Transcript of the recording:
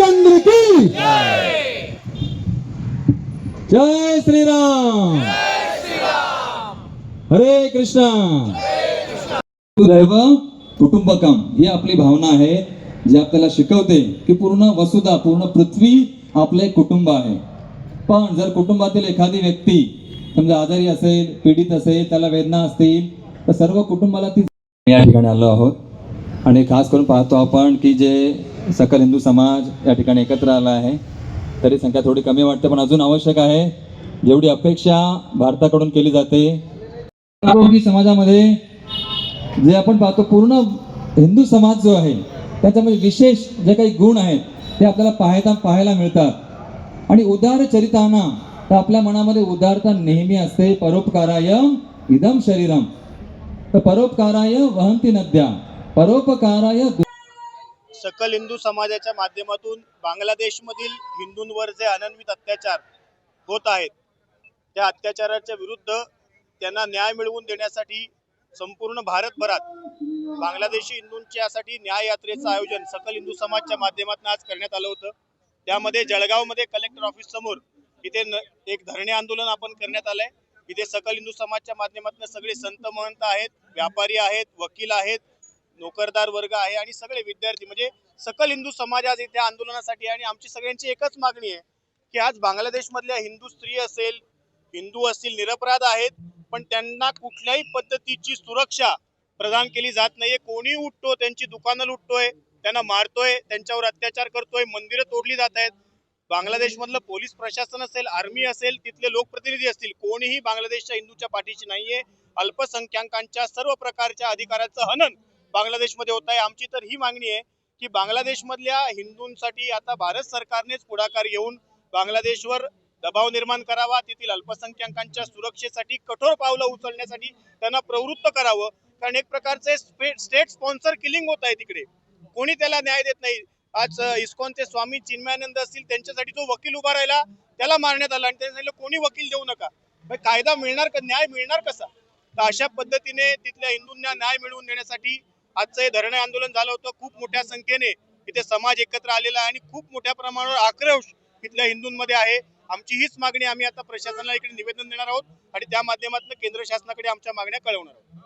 रामचंद्र की। जय श्रीराम। हरे कृष्णा। दैव कुटुंबकम ही आपली भावना आहे जी आपल्याला शिकवते की पूर्ण वसुधा पूर्ण पृथ्वी आपले कुटुंब आहे. पण जर कुटुंबातील एखादी व्यक्ती समजा आजारी असेल पीडित असेल त्याला वेदना असतील तर सर्व कुटुंबाला ती या ठिकाणी आलो आहोत. आणि खास करून पाहतो आपण की जे सकल हिंदू समाज या ठिकाणी एकत्र आला आहे. तरी संख्या थोडी कमी वाटते पण अजून आवश्यक आहे. जेवढी अपेक्षा भारताकडून केली जाते. आरोग्य समाजामध्ये जे आपण पाहतो पूर्ण हिंदू समाज जो आहे त्याच्यामध्ये विशेष जे काही गुण आहेत ते आपल्याला पाहायला पाहायला मिळतात. आणि उदार चरिताना तर आपल्या मनामध्ये उदारता नेहमी असते. परोपकाराय इदम शरीरम. तर परोपकाराय वहंती नद्या. परोपकाराय सकल हिंदू समाजाच्या माध्यमातून बांगलादेशमधील हिंदूंवर जे अनन्वित अत्याचार होत आहेत त्या अत्याचाराच्या विरुद्ध त्यांना न्याय मिळवून देण्यासाठी संपूर्ण भारतभरात बांगलादेशी हिंदूंच्यासाठी न्याय यात्रेचं आयोजन सकल हिंदू समाजच्या माध्यमातून आज करण्यात आलं होतं. त्यामध्ये जळगावमध्ये कलेक्टर ऑफिस समोर इथे न- एक धरणे आंदोलन आपण करण्यात आलंय. इथे सकल हिंदू समाजच्या माध्यमातून सगळे संत महंत आहेत व्यापारी आहेत वकील आहेत नोकरदार वर्ग आहे आणि सगळे विद्यार्थी म्हणजे सकल हिंदू समाज आज इथे आंदोलनासाठी आणि आमची सगळ्यांची एकच मागणी आहे की आज बांगलादेशमधल्या हिंदू स्त्री असेल हिंदू असतील निरपराध आहेत पण त्यांना कुठल्याही पद्धतीची सुरक्षा प्रदान केली जात नाहीये. कोणी उठतो त्यांची दुकानं लुटतोय त्यांना मारतोय त्यांच्यावर अत्याचार करतोय मंदिरं तोडली जात आहेत. बांगलादेशमधलं पोलीस प्रशासन असेल आर्मी असेल तिथले लोकप्रतिनिधी असतील कोणीही बांगलादेशच्या हिंदूच्या पाठीशी नाहीये. अल्पसंख्याकांच्या सर्व प्रकारच्या अधिकाराचं हनन बांगलादेशमध्ये होत आहे. आमची तर ही मागणी आहे की बांगलादेशमधल्या हिंदूंसाठी आता भारत सरकारनेच पुढाकार घेऊन बांगलादेशवर दबाव निर्माण करावा. तेथील अल्पसंख्याकांच्या सुरक्षेसाठी कठोर पावलं उचलण्यासाठी त्यांना प्रवृत्त करावं. कारण एक प्रकारचे स्टेट स्पॉन्सर किलिंग होत आहे तिकडे. कोणी त्याला न्याय देत नाही. आज इस्कॉनचे स्वामी चिन्मयानंद असतील त्यांच्यासाठी जो वकील उभा राहिला त्याला मारण्यात आला आणि त्यांनी कोणी वकील देऊ नका. कायदा मिळणार का न्याय मिळणार कसा? तर अशा पद्धतीने तिथल्या हिंदूंना न्याय मिळवून देण्यासाठी आजचं हे धरणे आंदोलन झालं होतं. खूप मोठ्या संख्येने इथे समाज एकत्र आलेला आहे आणि खूप मोठ्या प्रमाणावर आक्रोश इथल्या हिंदूंमध्ये आहे. आमची हीच मागणी आम्ही आता प्रशासनाला इकडे निवेदन देणार आहोत आणि त्या माध्यमातून केंद्र शासनाकडे आमच्या मागण्या कळवणार आहोत.